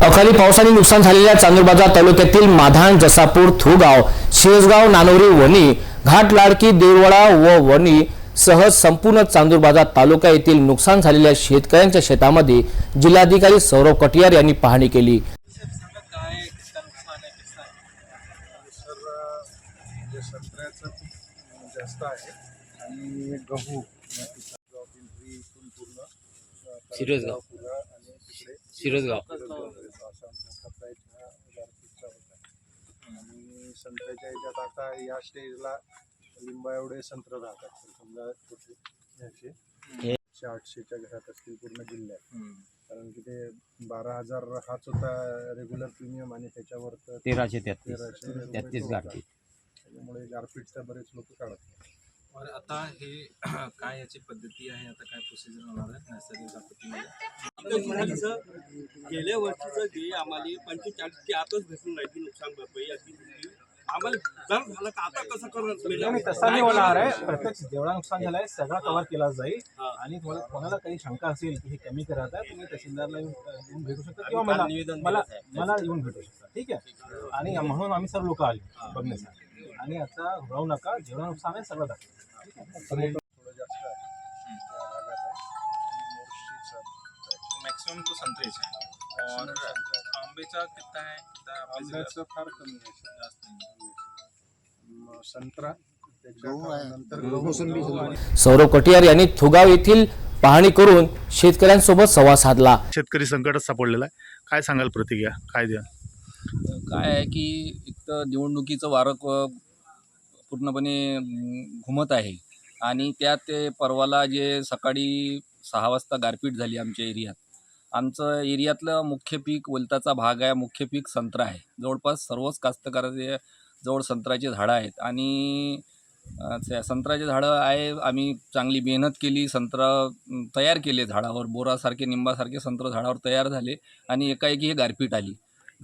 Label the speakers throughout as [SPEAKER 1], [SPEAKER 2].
[SPEAKER 1] अवकाळी पावसाने नुकसान झालेल्या चांदूरबाजार तालुक्यातील माधान जसापूर थुगाव शेजगाव नानोरी वणी घाट लाडकी देवळा व वणी सह संपूर्ण चांदूरबाजार तालुका येथील नुकसान झालेल्या शेतकऱ्यांच्या शेतामध्ये जिल्हाधिकारी सौरव कटियार यांनी पाहणी केली
[SPEAKER 2] जास्त आहे आणि गहू
[SPEAKER 1] शिरसगाव.
[SPEAKER 2] आणि तिकडे
[SPEAKER 1] शिरसगाव
[SPEAKER 2] असा मोठा फ्लाईट हा गारपीटचा होता आणि संत्र्याच्या ह्याच्यात आता या स्टेजला लिंबा एवढे संत्र राहतात. समजा कुठे ह्याचे एकशे आठशेच्या घरात असतील पूर्ण जिल्ह्यात. कारण की ते बारा हजार हाच होता रेग्युलर प्रीमियम आणि त्याच्यावर तर
[SPEAKER 1] तेराशे तेहतीस.
[SPEAKER 2] तेराशे
[SPEAKER 1] तेहतीस
[SPEAKER 2] तो
[SPEAKER 1] गारपीट.
[SPEAKER 2] होता. त्याच्यामुळे गारपीटचा बरेच लोक काढत
[SPEAKER 3] आता हे काय याची पद्धती आहे? आता काय प्रोसिजर होणार आहे? नैसर्गिक आपत्तीमध्ये
[SPEAKER 4] गेल्या वर्षीचं जे आम्हाला पंचेचाळीस ते आताच भेटून राहिली नुकसान भरपाई अशी. आम्हाला जर झालं तर आता कसं करणार
[SPEAKER 5] नाही तसं नाही होणार आहे. प्रत्यक्ष जेवढा नुकसान झालंय सगळा कव्हर केला जाईल.
[SPEAKER 4] हा.
[SPEAKER 5] आणि तुम्हाला कोणाला काही शंका असेल की हे कमी करत आहे तुम्ही तहसीलदारला येऊन भेटू शकता किंवा मला मला मला येऊन भेटू शकता. ठीक आहे? आणि म्हणून आम्ही सर्व लोक आले बघण्यासाठी. आणि आता राहू नका जेवढा नुकसान आहे सगळं दाखवा.
[SPEAKER 2] थोडं जास्त आहे. त्या भागात आहे आणि मोर्शीचा
[SPEAKER 3] मैक्सिमम तो संतरेचा है और आंबेचा कितना है कितना
[SPEAKER 2] आंब्याचं फार कमी आहे. सर.
[SPEAKER 3] जास्त नाही.
[SPEAKER 2] संत्रा
[SPEAKER 1] सौरव कटियार यांनी थुगाव येथील पाहणी करून शेतकऱ्यांसोबत संवाद साधला.
[SPEAKER 6] शेतकरी संकटात सापडलेला आहे. काय सांगाल प्रतिक्रिया? काय द्या?
[SPEAKER 7] काय आहे की एक तर निवडणुकीचं वारं क- पूर्णपणे घुमत आहे. आणि त्यात ते परवाला जे सकाळी सहा वाजता गारपीट झाली आमच्या एरियात. आमचं एरियातलं मुख्य पीक वलताचा भाग आहे. मुख्य पीक संत्रा आहे. जवळपास सर्वच कास्तकाराचे जवळ संत्र्याचे झाडं आहेत. आणि अं, संत्र्याचे झाडं आहे आम्ही चांगली मेहनत केली संत्र तयार केले झाडावर बोरासारखे निंबासारखे संत्र झाडावर तयार झाले आणि एकाएकी हे गारपीट आली.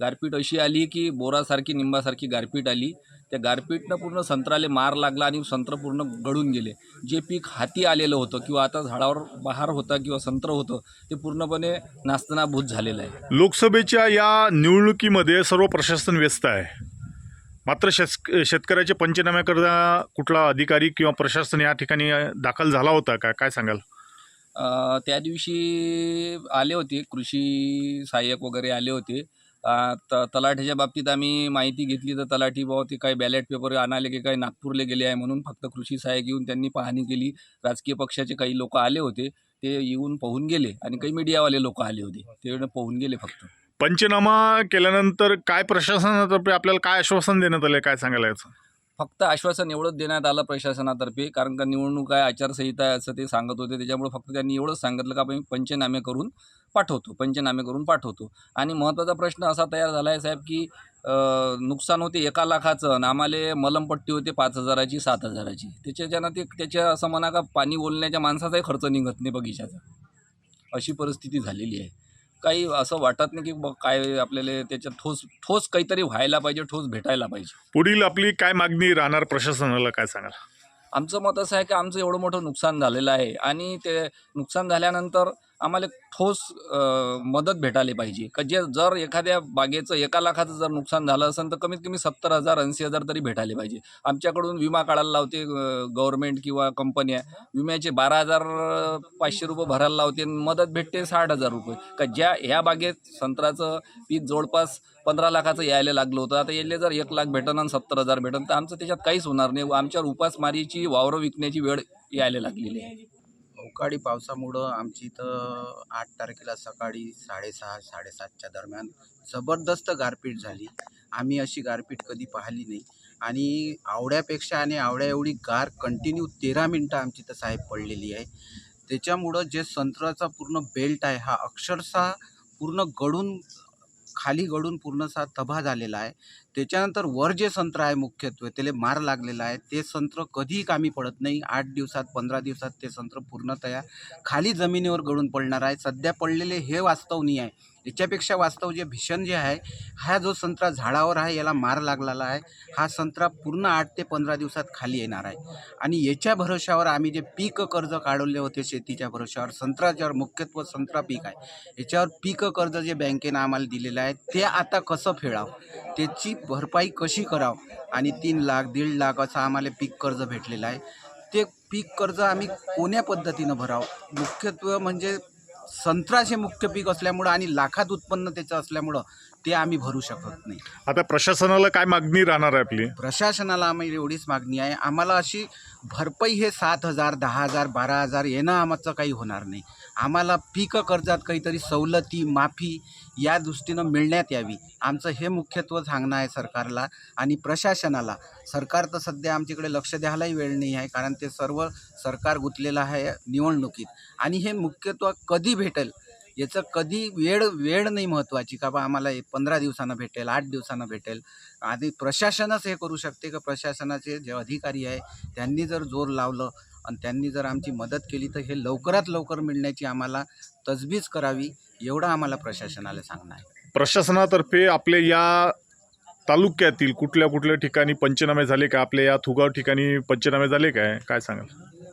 [SPEAKER 7] गारपीट अशी आली की बोरासारखी निंबासारखी गारपीट आली. त्या गारपीटनं पूर्ण संत्राले मार लागला आणि संत्र पूर्ण गळून गेले. जे पीक हाती आलेलं होतं किंवा आता झाडावर बहार होता किंवा संत्र होतं ते पूर्णपणे नास्तनाभूत झालेलं आहे.
[SPEAKER 6] लोकसभेच्या या निवडणुकीमध्ये सर्व प्रशासन व्यस्त आहे. मात्र शेत शेतकऱ्याचे पंचनाम्याकरता कुठला अधिकारी किंवा प्रशासन या ठिकाणी दाखल झाला होता का? काय सांगाल?
[SPEAKER 7] त्या दिवशी आले होते. कृषी सहाय्यक वगैरे आले होते. त तलाठीच्या बाबतीत आम्ही माहिती घेतली तर तलाठी भाऊ ते काही बॅलेट पेपर आणाले की काही नागपूरला गेले आहे म्हणून फक्त कृषी सहाय्यक येऊन त्यांनी पाहणी केली. राजकीय पक्षाचे काही लोक आले होते. ते येऊन पाहून गेले आणि काही मीडियावाले लोक आले होते. ते पाहून गेले फक्त.
[SPEAKER 6] पंचनामा केल्यानंतर काय प्रशासनातर्फे आपल्याला काय आश्वासन देण्यात आलं काय सांगायला याचं?
[SPEAKER 7] फक्त आश्वासन एवढंच देण्यात आलं प्रशासनातर्फे कारण का निवडणूक आहे आचारसंहिता आहे असं ते सांगत होते. त्याच्यामुळे फक्त त्यांनी एवढंच सांगितलं का आपण पंचनामे करून पाठवतो पंचनामे करून पाठवतो. आणि महत्त्वाचा प्रश्न असा तयार झाला आहे साहेब की नुकसान होते एका लाखाचं आणि आम्हाला मलमपट्टी होते पाच हजाराची सात हजाराची. त्याच्याच्यानं ते त्याच्या असं म्हणा का पाणी बोलण्याच्या माणसाचाही खर्च निघत नाही बगीचाचा. अशी परिस्थिती झालेली आहे. काही असं वाटत नाही की ब काय आपल्याला त्याच्यात ठोस ठोस काहीतरी व्हायला पाहिजे ठोस भेटायला पाहिजे.
[SPEAKER 6] पुढील आपली काय मागणी राहणार प्रशासनाला काय सांगाल?
[SPEAKER 7] आमचं मत असं आहे की आमचं एवढं मोठं नुकसान झालेलं आहे आणि ते नुकसान झाल्यानंतर आम्हाला ठोस मदत भेटायला पाहिजे. का जे जर एखाद्या बागेचं एका लाखाचं जर नुकसान झालं असेल तर कमीत कमी सत्तर हजार ऐंशी हजार तरी भेटायला पाहिजे. आमच्याकडून विमा काढायला लावते गव्हर्मेंट किंवा कंपन्या विम्याचे बारा हजार पाचशे रुपये भरायला लावते आणि मदत भेटते साठ हजार रुपये. का ज्या ह्या बागेत संत्र्याचं पीक जवळपास पंधरा लाखाचं यायला लागलं होतं. आता यायला जर एक लाख भेटन आणि सत्तर हजार भेटन तर आमचं त्याच्यात काहीच होणार नाही. आमच्यावर उपासमारीची वावरं विकण्याची वेळ यायला लागलेली आहे.
[SPEAKER 8] अवकाळी पावसामुळं आमची इथं आठ तारखेला सकाळी साडेसहा साडेसातच्या दरम्यान जबरदस्त गारपीट झाली. आम्ही अशी गारपीट कधी पाहिली नाही. आणि आवड्यापेक्षा आणि आवड्या एवढी गार कंटिन्यू तेरा मिनटं आमची इथं साहेब पडलेली आहे. त्याच्यामुळं जे संत्र्याचा पूर्ण बेल्ट आहे हा अक्षरशः पूर्ण गळून खाली गळून पूर्णसा तबाह झालेला आहे. त्याच्यानंतर वर जे संत्र आहे मुख्यत्वे त्याला मार लागलेला आहे. ते संत्र कधीही कामी पडत नाही. आठ दिवसात पंधरा दिवसात ते संत्र पूर्णतया खाली जमिनीवर गळून पडणार आहे. सध्या पडलेले हे वास्तवनी आहे. याच्यापेक्षा वास्तव जे भीषण जे आहे हा जो संत्रा झाडावर आहे याला मार लागलेला आहे हा संत्रा पूर्ण आठ ते पंधरा दिवसात खाली येणार आहे. आणि याच्या भरोशावर आम्ही जे पीक कर्ज काढवले होते शेतीच्या भरोशावर संत्राच्यावर मुख्यत्व संत्रा पीक आहे. याच्यावर पीक कर्ज जे बँकेनं आम्हाला दिलेलं आहे ते आता कसं फेडावं? त्याची भरपाई कशी करावं? आणि तीन लाख दीड लाख असं आम्हाला पीक कर्ज भेटलेलं आहे. ते पीक कर्ज आम्ही कोण्या पद्धतीनं भरावं? मुख्यत्व म्हणजे संत्र्याचे मुख्य पीक असल्यामुळं आणि लाखात उत्पन्न त्याचं असल्यामुळं ते आम्ही भरू शकत नाही.
[SPEAKER 6] आता प्रशासनाला काय मागणी राहणार आहे आपली?
[SPEAKER 8] प्रशासनाला आम्ही एवढीच मागणी आहे. आम्हाला अशी भरपाई हे सात हजार दहा हजार बारा हजार येणं आमचं काही होणार नाही. आम्हाला पीक कर्जात काहीतरी सवलती माफी या दृष्टीनं मिळण्यात यावी. आमचं हे मुख्यत्व सांगणं आहे सरकारला आणि प्रशासनाला. सरकार तर सध्या आमच्याकडे लक्ष द्यायलाही वेळ नाही आहे कारण ते सर्व सरकार गुंतलेलं आहे निवडणुकीत. आणि हे मुख्यत्व कधी भेटेल? याचं कधी वेळ वेळ नाही महत्त्वाची का बा आम्हाला हे पंधरा दिवसानं भेटेल आठ दिवसानं भेटेल. आधी प्रशासनच हे करू शकते का? प्रशासनाचे जे अधिकारी आहे त्यांनी जर जोर लावलं आणि त्यांनी जर आमची मदत केली तर हे लवकरात लवकर मिळण्याची आम्हाला तजवीज करावी एवढं आम्हाला प्रशासनाला सांगणं आहे.
[SPEAKER 6] प्रशासनातर्फे आपले या तालुक्यातील कुठल्या कुठल्या ठिकाणी पंचनामे झाले का? आपल्या या थुगाव ठिकाणी पंचनामे झाले काय? काय सांगाल?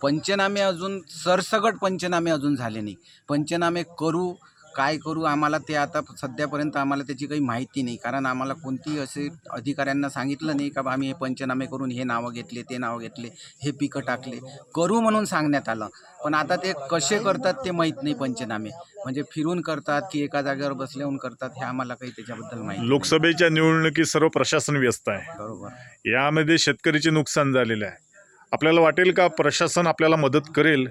[SPEAKER 8] पंचनामे अजून सरसगट पंचनामे अजून झाले नाही. पंचनामे करू काय करू आम्हाला ते आता सध्यापर्यंत आम्हाला त्याची काही माहिती नाही. कारण आम्हाला कोणतीही असे अधिकाऱ्यांना सांगितलं नाही का आम्ही हे पंचनामे करून हे नावं घेतले ते नावं घेतले हे पिकं टाकले. करू म्हणून सांगण्यात आलं. पण आता ते कसे करतात ते माहीत नाही पंचनामे. म्हणजे फिरून करतात की एका जागेवर बसल्याहून करतात हे आम्हाला काही त्याच्याबद्दल माहिती.
[SPEAKER 6] लोकसभेच्या निवडणुकीत सर्व प्रशासन व्यस्त आहे.
[SPEAKER 8] बरोबर.
[SPEAKER 6] यामध्ये शेतकरीचे नुकसान झालेले आहे. आपल्याला वाटेल का प्रशासन आपल्याला मदत करेल?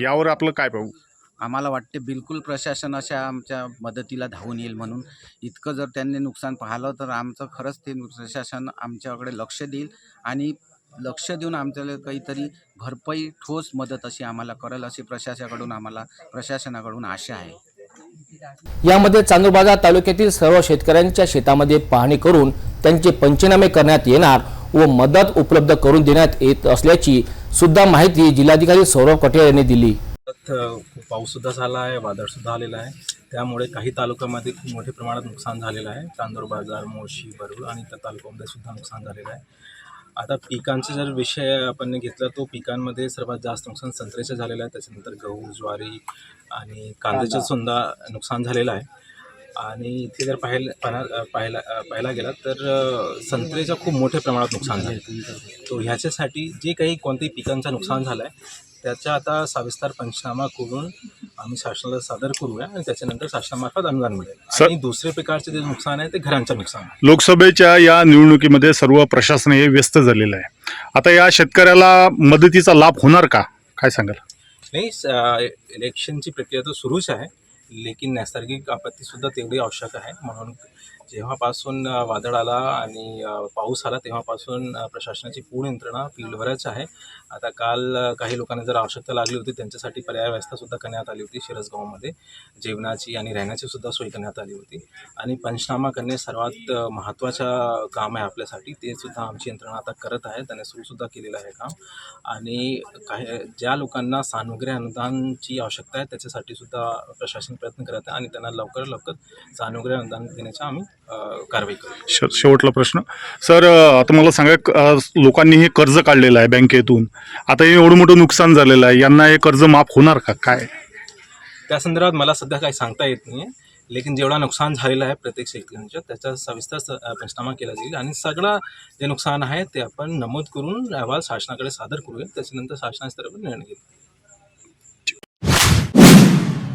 [SPEAKER 6] यावर आपलं काय पाहू?
[SPEAKER 8] आम्हाला वाटते बिलकुल प्रशासन अशा आमच्या मदतीला धावून येईल म्हणून. इतकं जर त्यांनी नुकसान पाहिलं तर आमचं खरंच ते प्रशासन आमच्याकडे लक्ष देईल आणि लक्ष देऊन आमच्याला काहीतरी भरपाई ठोस मदत अशी आम्हाला करेल अशी प्रशासनाकडून आम्हाला प्रशासनाकडून आशा आहे.
[SPEAKER 1] यामध्ये चांदूरबाजार तालुक्यातील सर्व शेतकऱ्यांच्या शेतामध्ये पाहणी करून त्यांचे पंचनामे करण्यात येणार. व मदत उपलब्ध करून देण्यात येत असल्याची सुद्धा माहिती जिल्हाधिकारी सौरभ कटे यांनी दिली.
[SPEAKER 3] खूप पाऊस सुद्धा झाला आहे वादळ सुद्धा आलेलं आहे. त्यामुळे काही तालुक्यामध्ये खूप मोठ्या प्रमाणात नुकसान झालेलं आहे. चांदूर बाजार मोर्शी भरूळ आणि त्या तालुक्यामध्ये सुद्धा नुकसान झालेलं आहे. आता पिकांचा जर विषय आपण घेतला तो पिकांमध्ये सर्वात जास्त नुकसान संत्र्याचं झालेलं आहे. त्याच्यानंतर गहू ज्वारी आणि कांद्याचं सुद्धा नुकसान झालेलं आहे. आणि इथे जर पाहायला पाहण्या पाहायला पाहायला गेला तर अ, संत्र्याचं खूप मोठ्या प्रमाणात नुकसान झालं. तो ह्याच्यासाठी जे काही कोणत्याही पिकांचं नुकसान झालं आहे त्याचा आता सविस्तर पंचनामा करून आम्ही शासनाला सादर करूया आणि त्याच्यानंतर शासनामार्फत अनुदान मिळेल. आणि दुसरे प्रकारचे जे नुकसान आहे ते घरांचं नुकसान आहे.
[SPEAKER 6] लोकसभेच्या या निवडणुकीमध्ये सर्व प्रशासन हे व्यस्त झालेलं आहे. आता या शेतकऱ्याला मदतीचा लाभ होणार का? काय सांगाल?
[SPEAKER 3] नाही इलेक्शनची प्रक्रिया तर सुरूच आहे. लेकिन नैसर्गिक आपत्तीसुद्धा तेवढी आवश्यक आहे म्हणून जेव्हापासून वादळ आला आणि पाऊस आला तेव्हापासून प्रशासनाची पूर्ण यंत्रणा फील्डवरच आहे. आता काल काही लोकांना जर आवश्यकता लागली होती त्यांच्यासाठी पर्याय व्यवस्थासुद्धा करण्यात आली होती. शिरसगावमध्ये जेवणाची आणि राहण्याची सुद्धा सोय करण्यात आली होती. आणि पंचनामा करणे सर्वात महत्त्वाचं काम आहे आपल्यासाठी. ते सुद्धा आमची यंत्रणा आता करत आहे. त्याने सुरूसुद्धा केलेलं आहे काम. आणि काही ज्या लोकांना सानुग्रह अनुदानची आवश्यकता आहे त्याच्यासाठी सुद्धा प्रशासन प्रयत्न करत आहे आणि त्यांना लवकर लवकर सानुग्रह अनुदान देण्याचा आम्ही कारवाई करू.
[SPEAKER 6] श शेवटला प्रश्न. सर आता मला सांगा क- अ, लोकांनी हे कर्ज काढलेलं आहे बँकेतून. आता हे एवढं मोठं नुकसान झालेलं आहे. यांना हे कर्ज माफ होणार का? काय?
[SPEAKER 3] त्या संदर्भात मला सध्या काही सांगता येत नाही लेकिन जेवढा नुकसान झालेलं आहे प्रत्येक शेतकऱ्यांच्या त्याचा सविस्तर स- अ, पंचनामा केला जाईल. आणि सगळं जे नुकसान आहे ते आपण नमूद करून अहवाल शासनाकडे सादर करूया त्याच्यानंतर शासनाच्या तर्फे निर्णय घेऊ.